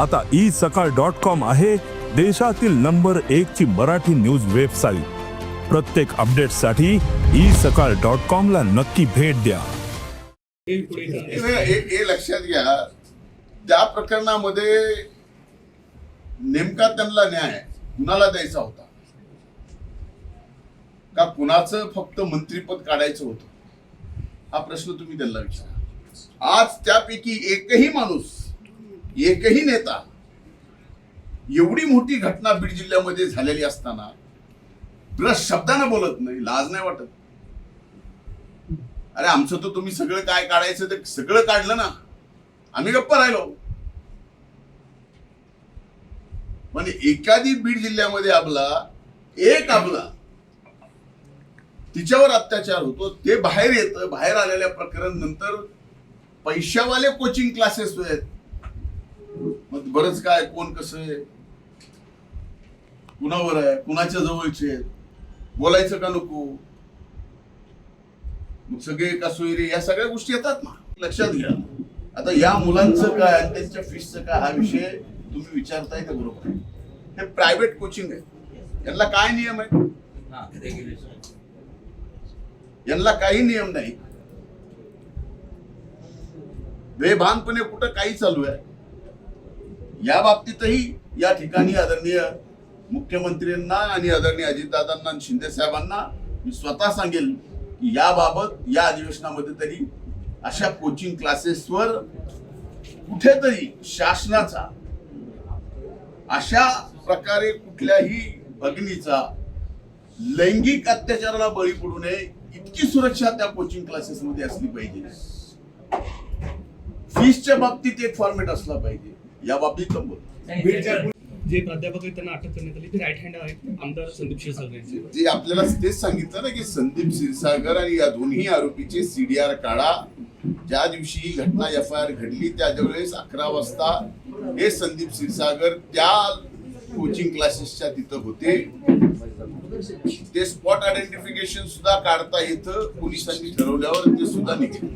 आता ई सकाळ dot com आहे देशातील नंबर एक ची मराठी न्यूज वेबसाईट. प्रत्येक अपडेटसाठी ई सकाळ डॉट कॉम ला नक्की भेट द्या. हे लक्षात घ्या. त्या प्रकरणामध्ये नेमका त्यांना न्याय कुणाला द्यायचा होता? का कुणाचं फक्त मंत्रीपद काढायचं होतं? हा प्रश्न तुम्ही त्यांना विचारा. आज त्यापैकी एकही माणूस एकही नेता एवढी मोठी घटना बीड जिल्ह्यामध्ये झालेली असताना तुला शब्दानं बोलत नाही लाज नाही वाटत. अरे आमचं तर तुम्ही सगळं काय काढायचं ते सगळं काढलं ना. आम्ही गप्प राहिलो. म्हणजे एखादी बीड जिल्ह्यामध्ये आपला एक आपला तिच्यावर अत्याचार होतो ते बाहेर येतं बाहेर आलेल्या प्रकरण नंतर पैशावाले कोचिंग क्लासेस आहेत. मग बरंच काय कोण कसं आहे? कुणावर आहे? कुणाच्या जवळचे आहेत? बोलायचं का नको? मग सगळे का सोयरे या सगळ्या गोष्टी येतात ना. लक्षात घ्या. आता या मुलांचं काय आणि त्यांच्या फीसचं काय हा विषय तुम्ही विचारताय का बरोबर आहे. हे प्रायव्हेट कोचिंग आहे. यांना काय नियम आहे? यांना काही नियम नाही. बेभानपणे कुठं काही चालू आहे? या बाबतीतही या ठिकाणी आदरणीय मुख्यमंत्र्यांना आणि आदरणीय अजितदादांना आणि शिंदे साहेबांना मी स्वतः सांगेल की याबाबत या अधिवेशनामध्ये तरी अशा कोचिंग क्लासेसवर कुठेतरी शासनाचा अशा प्रकारे कुठल्याही भगिनीचा लैंगिक अत्याचाराला बळी पडू नये इतकी सुरक्षा त्या कोचिंग क्लासेसमध्ये असली पाहिजे. फीसच्या बाबतीत एक फॉर्मेट असला पाहिजे. या बाबतीत जे प्राध्यापक आहेत त्यांना अटक करण्यात आली. ते राईट हँड आहेत. आमदार संदीप क्षीरसागर यांचे जे आपल्याला तेच सांगितलं ना की संदीप क्षीरसागर आणि या दोन्ही आरोपीचे सीडीआर काढा. ज्या दिवशी ही घटना एफ आय आर घडली त्या वेळेस अकरा वाजता हे संदीप क्षीरसागर त्या कोचिंग क्लासेसच्या तिथं होते. ते स्पॉट आयडेंटिफिकेशन सुद्धा काढता येतं पोलिसांनी ठरवल्यावर ते सुद्धा निघेल.